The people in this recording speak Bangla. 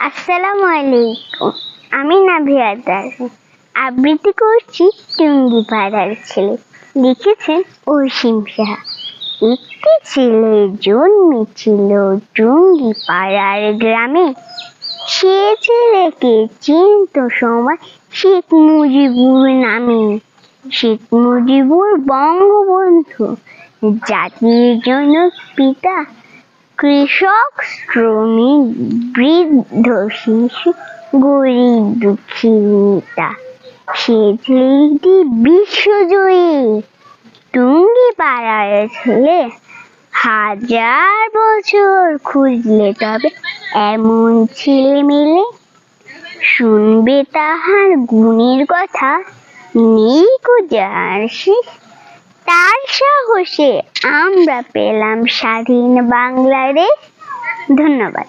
আসসালামু আলাইকুম। আমি নাভিয়া দাস। আবৃত্তি করছি টুঙ্গি পাড়ার ছেলে। লিখেছেন অসীম সাহা। একটি ছেলে জন্মেছিল টুঙ্গি পাড়ার গ্রামে। সে ছেলেকে চিনত সময় শেখ মুজিবুর নামে। শেখ মুজিবুর বঙ্গবন্ধু, জাতির জনক, পিতা কৃষক, শ্রমিক বৃদ্ধ শিশু গরিব দুঃখী নেতা সে বিশ্বজয়ী। টুঙ্গি পাড়ার ছেলে হাজার বছর খুঁজলে তবে এমন ছেলে মেলে শুনবে তাহার গুণের কথা, নেই কো যার শেষ। তার সাহসে আমরা পেলাম স্বাধীন বাংলাদেশ। ধন্যবাদ।